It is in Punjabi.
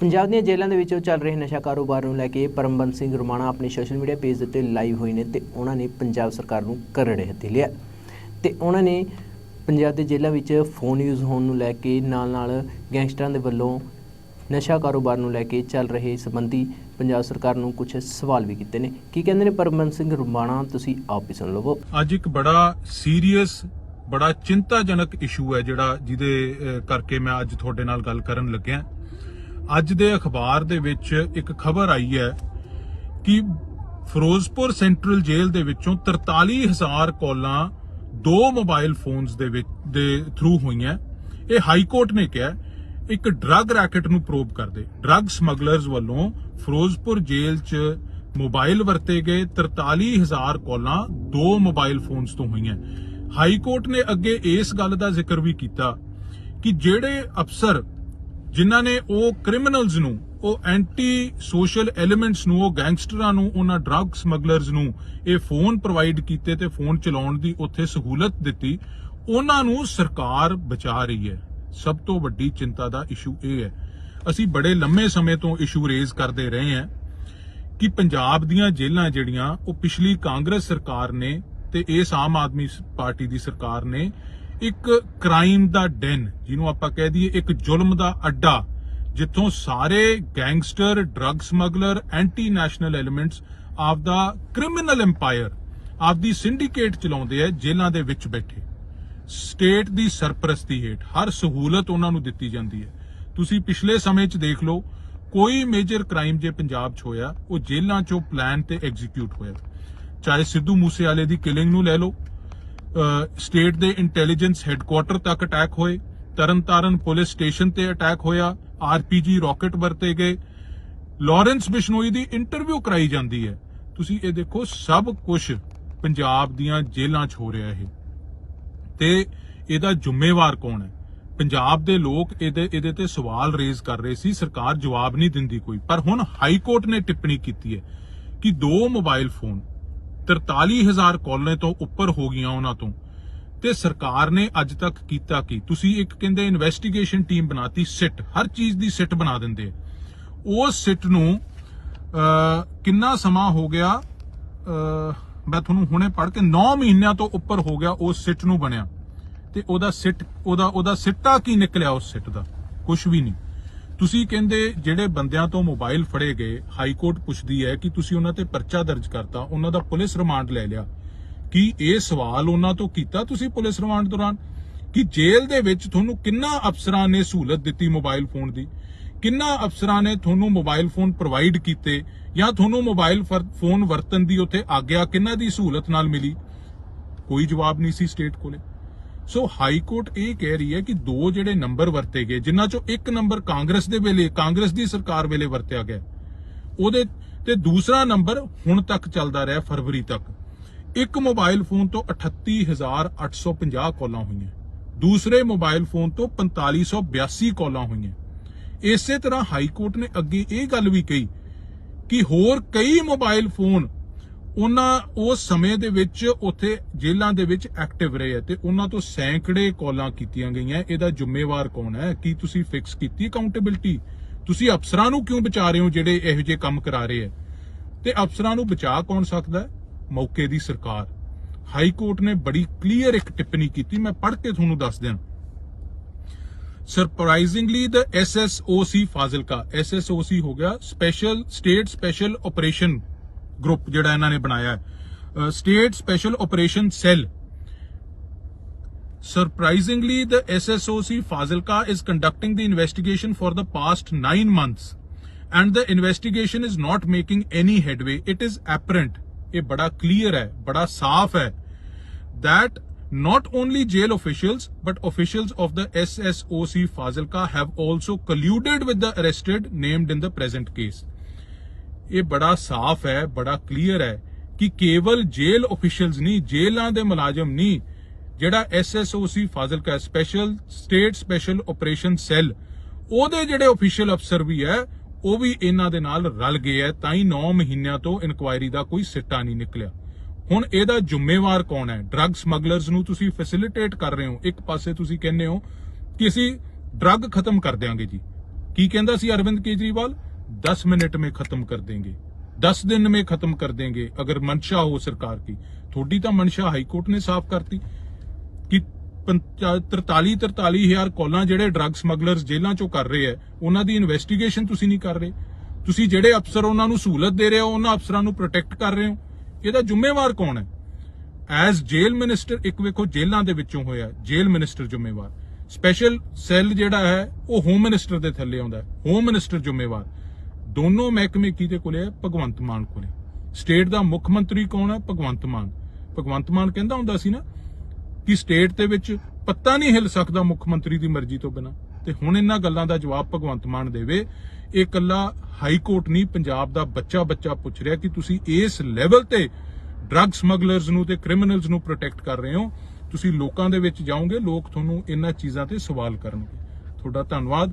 ਪੰਜਾਬ ਦੀਆਂ ਜੇਲ੍ਹਾਂ ਦੇ ਵਿੱਚੋਂ ਚੱਲ ਰਹੇ ਨਸ਼ਾ ਕਾਰੋਬਾਰ ਨੂੰ ਲੈ ਕੇ ਪਰਮਬੰਦ ਸਿੰਘ ਰੁਮਾਣਾ ਆਪਣੇ ਸੋਸ਼ਲ ਮੀਡੀਆ ਪੇਜ ਉੱਤੇ ਲਾਈਵ ਹੋਏ ਨੇ ਤੇ ਉਹਨਾਂ ਨੇ ਪੰਜਾਬ ਸਰਕਾਰ ਨੂੰ ਕਰੜੇ ਹੱਥੀ ਲਿਆ। ਤੇ ਉਹਨਾਂ ਨੇ ਪੰਜਾਬ ਦੇ ਜੇਲ੍ਹਾਂ ਵਿੱਚ ਫੋਨ ਯੂਜ਼ ਹੋਣ ਨੂੰ ਲੈ ਕੇ ਨਾਲ-ਨਾਲ ਗੈਂਗਸਟਰਾਂ ਦੇ ਵੱਲੋਂ ਨਸ਼ਾ ਕਾਰੋਬਾਰ ਨੂੰ ਲੈ ਕੇ ਚੱਲ ਰਹੇ ਸੰਬੰਧੀ ਪੰਜਾਬ ਸਰਕਾਰ ਨੂੰ ਕੁਝ ਸਵਾਲ ਵੀ ਕੀਤੇ ਨੇ। ਕੀ ਕਹਿੰਦੇ ਨੇ ਪਰਮਬੰਦ ਸਿੰਘ ਰੁਮਾਣਾ? ਤੁਸੀਂ ਆਪ ਹੀ ਸੁਣ ਲਵੋ। ਅੱਜ ਇੱਕ ਬੜਾ ਸੀਰੀਅਸ ਬੜਾ ਚਿੰਤਾਜਨਕ ਇਸ਼ੂ ਹੈ ਜਿਹੜਾ ਜਿਹਦੇ ਕਰਕੇ ਮੈਂ ਅੱਜ ਤੁਹਾਡੇ ਨਾਲ ਗੱਲ ਕਰਨ ਲੱਗਿਆ। ਅੱਜ ਦੇ ਅਖਬਾਰ ਦੇ ਵਿੱਚ ਇੱਕ ਖਬਰ ਆਈ ਹੈ ਕਿ ਫਿਰੋਜ਼ਪੁਰ ਸੈਂਟਰਲ ਜੇਲ੍ਹ ਦੇ ਵਿੱਚੋਂ 43000 ਕਾਲਾਂ ਦੋ ਮੋਬਾਈਲ ਫੋਨਸ ਦੇ ਵਿੱਚ, ਦੇ ਥਰੂ ਹੋਈਆਂ। ਇਹ ਹਾਈ ਕੋਰਟ ਨੇ ਕਿਹਾ, ਇੱਕ ਡਰੱਗ ਰੈਕਟ ਨੂੰ ਪ੍ਰੋਬ ਕਰਦੇ। ਡਰੱਗ ਸਮਗਲਰਸ ਵੱਲੋਂ ਫਿਰੋਜ਼ਪੁਰ ਜੇਲ੍ਹ 'ਚ ਮੋਬਾਈਲ ਵਰਤੇ ਗਏ। 43000 ਕਾਲਾਂ ਦੋ ਮੋਬਾਈਲ ਫੋਨਸ ਤੋਂ ਹੋਈਆਂ। ਹਾਈ ਕੋਰਟ ਨੇ ਅੱਗੇ ਇਸ ਗੱਲ ਦਾ ਜ਼ਿਕਰ ਵੀ ਕੀਤਾ ਕਿ ਜਿਹੜੇ ਅਫਸਰ ਜਿਨ੍ਹਾਂ ਨੇ ਉਹ ਕ੍ਰਿਮੀਨਲਸ ਨੂੰ, ਉਹ ਐਂਟੀ ਸੋਸ਼ਲ ਐਲੀਮੈਂਟਸ ਨੂੰ, ਉਹ ਗੈਂਗਸਟਰਾਂ ਨੂੰ, ਉਹਨਾਂ ਡਰੱਗ ਸਮਗਲਰਸ ਨੂੰ ਇਹ ਫੋਨ ਪ੍ਰੋਵਾਈਡ ਕੀਤੇ ਤੇ ਫੋਨ ਚਲਾਉਣ ਦੀ ਉੱਥੇ ਸਹੂਲਤ ਦਿੱਤੀ, ਉਹਨਾਂ ਨੂੰ ਸਰਕਾਰ ਬਚਾ ਰਹੀ ਹੈ। ਸਭ ਤੋਂ ਵੱਡੀ ਚਿੰਤਾ ਦਾ ਇਸ਼ੂ ਇਹ ਹੈ। ਅਸੀਂ ਬੜੇ ਲੰਮੇ ਸਮੇਂ ਤੋਂ ਇਸ਼ੂ ਰੇਜ਼ ਕਰਦੇ ਰਹੇ ਹਾਂ ਕਿ ਪੰਜਾਬ ਦੀਆਂ ਜੇਲ੍ਹਾਂ ਜਿਹੜੀਆਂ, ਉਹ ਪਿਛਲੀ ਕਾਂਗਰਸ ਸਰਕਾਰ ਨੇ ਤੇ ਇਸ ਆਮ ਆਦਮੀ ਪਾਰਟੀ ਦੀ ਸਰਕਾਰ ਨੇ ਇੱਕ ਕ੍ਰਾਈਮ ਦਾ ਡੈਨ ਜਿਹਨੂੰ ਆਪਾਂ ਕਹਿ ਦਈਏ ਇੱਕ ਜ਼ੁਲਮ ਦਾ ਅੱਡਾ, ਜਿੱਥੋਂ ਸਾਰੇ gangster drug smuggler anti national elements of the criminal empire of the syndicate ਚਲਾਉਂਦੇ ਆ, ਜੇਲ੍ਹਾਂ ਦੇ ਵਿੱਚ ਬੈਠੇ। ਸਟੇਟ ਦੀ ਸਰਪ੍ਰਸਤੀ ਹੇਠ ਹਰ ਸਹੂਲਤ ਉਹਨਾਂ ਨੂੰ ਦਿੱਤੀ ਜਾਂਦੀ ਹੈ। ਤੁਸੀਂ ਪਿਛਲੇ ਸਮੇਂ 'ਚ ਦੇਖ ਲਓ, ਕੋਈ ਮੇਜਰ ਕ੍ਰਾਈਮ ਜੇ ਪੰਜਾਬ 'ਚ ਹੋਇਆ, ਉਹ ਜੇਲ੍ਹਾਂ 'ਚੋਂ ਪਲਾਨ ਤੇ ਐਗਜ਼ੀਕਿਊਟ ਹੋਇਆ। ਚਾਹੇ ਸਿੱਧੂ ਮੂਸੇਵਾਲੇ ਦੀ ਕਿਲਿੰਗ ਨੂੰ ਲੈ ਲਓ ਸਟੇਟ ਦੇ ਇੰਟੈਲੀਜੈਂਸ ਹੈੱਡਕੁਆਟਰ ਤੱਕ ਅਟੈਕ ਹੋਏ। ਤਰਨਤਾਰਨ ਪੁਲਿਸ ਸਟੇਸ਼ਨ ਤੇ ਅਟੈਕ ਹੋਇਆ। ਆਰਪੀਜੀ ਰਾਕਟ ਵਰਤੇ ਗਏ। ਲਾਰੈਂਸ ਬਿਸ਼ਨੋਈ ਦੀ ਇੰਟਰਵਿਊ ਕਰਾਈ ਜਾਂਦੀ ਹੈ। ਤੁਸੀਂ ਇਹ ਦੇਖੋ, ਸਭ ਕੁਝ ਪੰਜਾਬ ਦੀਆਂ ਜੇਲ੍ਹਾਂ 'ਚ ਹੋ ਰਿਹਾ ਇਹ। ਤੇ ਇਹਦਾ ਜ਼ਿੰਮੇਵਾਰ ਕੌਣ ਹੈ? ਪੰਜਾਬ ਦੇ ਲੋਕ ਇਹਦੇ ਇਹਦੇ ਤੇ ਸਵਾਲ ਰੇਜ਼ ਕਰ ਰਹੇ ਸੀ। ਸਰਕਾਰ ਜਵਾਬ ਨਹੀਂ ਦਿੰਦੀ ਕੋਈ। ਪਰ ਹੁਣ ਹਾਈ ਕੋਰਟ ਨੇ ਟਿੱਪਣੀ ਕੀਤੀ ਹੈ ਕਿ ਦੋ ਮੋਬਾਈਲ ਫੋਨ 43000 ਕਾਲਾਂ ਤੋਂ ਉੱਪਰ ਹੋ ਗਈਆਂ ਉਹਨਾਂ ਤੋਂ। ਤੇ ਸਰਕਾਰ ਨੇ ਅੱਜ ਤੱਕ ਕੀਤਾ ਕੀ? ਤੁਸੀਂ ਇੱਕ ਕਹਿੰਦੇ ਇਨਵੈਸਟੀਗੇਸ਼ਨ ਟੀਮ ਬਣਾਤੀ, ਸਿਟ। ਹਰ ਚੀਜ਼ ਦੀ ਸਿਟ ਬਣਾ ਦਿੰਦੇ ਆ। ਉਸ ਸਿਟ ਨੂੰ ਕਿੰਨਾ ਸਮਾਂ ਹੋ ਗਿਆ? ਮੈਂ ਤੁਹਾਨੂੰ ਹੁਣੇ ਪੜ੍ਹ ਕੇ 9 ਮਹੀਨਿਆਂ ਤੋਂ ਉੱਪਰ ਹੋ ਗਿਆ ਉਸ ਸਿਟ ਨੂੰ ਬਣਿਆ। ਤੇ ਉਹਦਾ ਸਿਟ, ਉਹਦਾ ਉਹਦਾ ਸਿੱਟਾ ਕੀ ਨਿਕਲਿਆ ਉਸ ਸਿਟ ਦਾ? ਕੁਝ ਵੀ ਨਹੀਂ। ਤੁਸੀਂ ਕਹਿੰਦੇ ਜਿਹੜੇ ਬੰਦਿਆਂ ਤੋਂ ਮੋਬਾਈਲ ਫੜੇ ਗਏ, ਹਾਈ ਕੋਰਟ ਪੁੱਛਦੀ ਹੈ ਕਿ ਤੁਸੀਂ ਉਹਨਾਂ ਤੇ ਪਰਚਾ ਦਰਜ ਕਰਤਾ, ਉਹਨਾਂ ਦਾ ਪੁਲਿਸ ਰਿਮਾਂਡ ਲੈ ਲਿਆ। ਕੀ ਇਹ ਸਵਾਲ ਉਹਨਾਂ ਤੋਂ ਕੀਤਾ ਤੁਸੀਂ ਪੁਲਿਸ ਰਿਮਾਂਡ ਦੌਰਾਨ? ਕਿ ਜੇਲ੍ਹ ਦੇ ਵਿੱਚ ਤੁਹਾਨੂੰ ਕਿੰਨਾ ਅਫਸਰਾਂ ਨੇ ਸਹੂਲਤ ਦਿੱਤੀ ਮੋਬਾਈਲ ਫੋਨ ਦੀ? ਕਿੰਨਾ ਅਫਸਰਾਂ ਨੇ ਤੁਹਾਨੂੰ ਮੋਬਾਈਲ ਫੋਨ ਪ੍ਰੋਵਾਈਡ ਕੀਤੇ? ਜਾਂ ਤੁਹਾਨੂੰ ਮੋਬਾਈਲ ਫੋਨ ਵਰਤਣ ਦੀ ਉੱਥੇ ਆਗਿਆ ਕਿੰਨਾ ਦੀ ਸਹੂਲਤ ਨਾਲ ਮਿਲੀ? ਕੋਈ ਜਵਾਬ ਨਹੀਂ ਸੀ ਸਟੇਟ ਕੋਲੇ। ਸੋ ਹਾਈ ਕੋਰਟ ਇਹ ਕਹਿ ਰਹੀ ਹੈ ਕਿ ਦੋ ਜਿਹੜੇ ਨੰਬਰ ਵਰਤੇ ਗਏ, ਜਿਨ੍ਹਾਂ ਚੋਂ ਇੱਕ ਨੰਬਰ ਕਾਂਗਰਸ ਦੇ ਵੇਲੇ, ਕਾਂਗਰਸ ਦੀ ਸਰਕਾਰ ਵੇਲੇ ਵਰਤਿਆ ਗਿਆ। ਉਹਦੇ ਤੇ ਦੂਸਰਾ ਨੰਬਰ ਹੁਣ ਤੱਕ ਚੱਲਦਾ ਰਿਹਾ, ਫਰਵਰੀ ਤੱਕ। ਇੱਕ ਮੋਬਾਈਲ ਫੋਨ ਤੋਂ 38850 ਕਾਲਾਂ ਹੋਈਆਂ। ਦੂਸਰੇ ਮੋਬਾਈਲ ਫੋਨ ਤੋਂ 4582 ਕਾਲਾਂ ਹੋਈਆਂ। ਇਸੇ ਤਰ੍ਹਾਂ ਹਾਈ ਕੋਰਟ ਨੇ ਅੱਗੇ ਇਹ ਗੱਲ ਵੀ ਕਹੀ ਕਿ ਹੋਰ ਕਈ ਮੋਬਾਈਲ ਫੋਨ ਉਹਨਾਂ ਉਸ ਸਮੇਂ ਦੇ ਵਿੱਚ ਉੱਥੇ ਜੇਲ੍ਹਾਂ ਦੇ ਵਿੱਚ ਐਕਟਿਵ ਰਹੇ ਹੈ ਤੇ ਉਹਨਾਂ ਤੋਂ ਸੈਂਕੜੇ ਕਾਲਾਂ ਕੀਤੀਆਂ ਗਈਆਂ। ਇਹਦਾ ਜ਼ਿੰਮੇਵਾਰ ਕੌਣ ਹੈ? ਕੀ ਤੁਸੀਂ ਫਿਕਸ ਕੀਤੀ ਅਕਾਊਂਟੇਬਿਲਟੀ ਤੁਸੀਂ ਅਫਸਰਾਂ ਨੂੰ ਕਿਉਂ ਬਚਾ ਰਹੇ ਹੋ ਜਿਹੜੇ ਇਹੋ ਜਿਹੇ ਕੰਮ ਕਰਾ ਰਹੇ ਹੈ ਤੇ ਅਫਸਰਾਂ ਨੂੰ ਬਚਾ ਕੌਣ ਸਕਦਾ ਹੈ? ਮੌਕੇ ਦੀ ਸਰਕਾਰ। ਹਾਈ ਕੋਰਟ ਨੇ ਬੜੀ ਕਲੀਅਰ ਇੱਕ ਟਿੱਪਣੀ ਕੀਤੀ, ਮੈਂ ਪੜ੍ਹ ਕੇ ਤੁਹਾਨੂੰ ਦੱਸ ਦਿਆਂ। Surprisingly the SSOC Fazilka SSOC ਹੋ ਗਿਆ। Special state special operation group ਜਿਹੜਾ ਇਹਨਾਂ ਨੇ ਬਣਾਇਆ ਹੈ state special operation cell Surprisingly, the SSOC Fazilka is conducting the investigation for the past nine months, and the investigation is not making any headway. It is apparent, ਇਹ ਬੜਾ clear ਹੈ, ਬੜਾ ਸਾਫ਼ ਹੈ, that not only jail officials but officials of the SSOC Fazilka have also colluded with the arrested named in the present case. ਇਹ ਬੜਾ ਸਾਫ਼ ਹੈ, ਬੜਾ ਕਲੀਅਰ ਹੈ ਕਿ ਕੇਵਲ ਜੇਲ ਅਫੀਸ਼ੀਅਲਸ ਨਹੀਂ ਜੇਲਾਂ ਦੇ ਮੁਲਾਜ਼ਮ ਨਹੀਂ, ਜਿਹੜਾ SSOC Fazilka special state special operation cell ਉਹਦੇ ਜਿਹੜੇ ਅਫੀਸ਼ੀਅਲ ਅਫਸਰ ਵੀ ਹੈ, ਉਹ ਵੀ ਇਹਨਾਂ ਦੇ ਨਾਲ ਰਲ ਗਏ ਹੈ, ਤਾਂ ਹੀ 9 ਮਹੀਨਿਆਂ ਤੋਂ ਇਨਕੁਆਇਰੀ ਦਾ ਕੋਈ ਸਿੱਟਾ ਨਹੀਂ ਨਿਕਲਿਆ। ਹੁਣ ਇਹਦਾ ਜ਼ਿੰਮੇਵਾਰ ਕੌਣ ਹੈ? ਡਰੱਗ ਸਮਗਲਰਸ ਨੂੰ ਤੁਸੀਂ ਫੈਸਿਲਿਟੇਟ ਕਰ ਰਹੇ ਹੋ। ਇੱਕ ਪਾਸੇ ਤੁਸੀਂ ਕਹਿੰਦੇ ਹੋ ਕਿ ਅਸੀਂ ਡਰੱਗ ਖਤਮ ਕਰ ਦਿਆਂਗੇ ਜੀ। ਕੀ ਕਹਿੰਦਾ ਸੀ ਅਰਵਿੰਦ ਕੇਜਰੀਵਾਲ? 10 ਮਿੰਟ में खत्म कर देंगे 10 दिन में खत्म कर देंगे अगर मंशा हो सरकार की थोड़ी ਤਾਂ ਮਨਸ਼ਾ ਹਾਈ ਕੋਰਟ ਨੇ ਸਾਫ਼ ਕਰਤੀ ਕਿ 43 43000 ਕਾਲਾਂ ਜਿਹੜੇ ਡਰੱਗ ਸਮਗਲਰਸ ਜੇਲ੍ਹਾਂ ਚੋਂ ਕਰ ਰਹੇ ਆ ਉਹਨਾਂ ਦੀ ਇਨਵੈਸਟੀਗੇਸ਼ਨ ਤੁਸੀਂ ਨਹੀਂ ਕਰ ਰਹੇ ਤੁਸੀਂ ਜਿਹੜੇ ਅਫਸਰ ਉਹਨਾਂ ਨੂੰ ਸਹੂਲਤ ਦੇ ਰਹੇ ਹੋ ਉਹਨਾਂ ਅਫਸਰਾਂ ਨੂੰ ਪ੍ਰੋਟੈਕਟ ਕਰ ਰਹੇ ਹੋ ਇਹਦਾ ਜ਼ਿੰਮੇਵਾਰ ਕੌਣ ਹੈ ਐਜ਼ ਜੇਲ ਮਿਨਿਸਟਰ ਇੱਕ ਵੇਖੋ ਜੇਲ੍ਹਾਂ ਦੇ ਵਿੱਚੋਂ ਹੋਇਆ ਜੇਲ ਮਿਨਿਸਟਰ ਜ਼ਿੰਮੇਵਾਰ ਸਪੈਸ਼ਲ ਸੈੱਲ ਜਿਹੜਾ ਹੈ ਉਹ ਹੋਮ ਮਿਨਿਸਟਰ ਦੇ ਥੱਲੇ ਆਉਂਦਾ ਹੈ ਹੋਮ ਮਿਨਿਸਟਰ ਜ਼ਿੰਮੇਵਾਰ ਦੋਨੋਂ ਮਹਿਕਮੇ ਕਿਹਦੇ ਕੋਲੇ ਹੈ ਭਗਵੰਤ ਮਾਨ ਕੋਲੇ। ਸਟੇਟ ਦਾ ਮੁੱਖ ਮੰਤਰੀ ਕੌਣ ਹੈ ਭਗਵੰਤ ਮਾਨ। ਭਗਵੰਤ ਮਾਨ ਕਹਿੰਦਾ ਹੁੰਦਾ ਸੀ ਨਾ ਕਿ ਸਟੇਟ ਦੇ ਵਿੱਚ ਪੱਤਾ ਨਹੀਂ ਹਿੱਲ ਸਕਦਾ ਮੁੱਖ ਮੰਤਰੀ ਦੀ ਮਰਜ਼ੀ ਤੋਂ ਬਿਨਾ। ਤੇ ਹੁਣ ਇਹਨਾਂ ਗੱਲਾਂ ਦਾ ਜਵਾਬ ਭਗਵੰਤ ਮਾਨ ਦੇਵੇ। ਇਹ ਕੱਲਾ ਹਾਈ ਕੋਰਟ ਨਹੀਂ, ਪੰਜਾਬ ਦਾ ਬੱਚਾ ਬੱਚਾ ਪੁੱਛ ਰਿਹਾ ਕਿ ਤੁਸੀਂ ਇਸ ਲੈਵਲ ਤੇ ਡਰੱਗ ਸਮਗਲਰਸ ਨੂੰ ਤੇ ਕ੍ਰਿਮੀਨਲਸ ਨੂੰ ਪ੍ਰੋਟੈਕਟ ਕਰ ਰਹੇ ਹੋ? ਤੁਸੀਂ ਲੋਕਾਂ ਦੇ ਵਿੱਚ ਜਾਓਗੇ, ਲੋਕ ਤੁਹਾਨੂੰ ਇਹਨਾਂ ਚੀਜ਼ਾਂ ਤੇ ਸਵਾਲ ਕਰਨਗੇ। ਤੁਹਾਡਾ ਧੰਨਵਾਦ।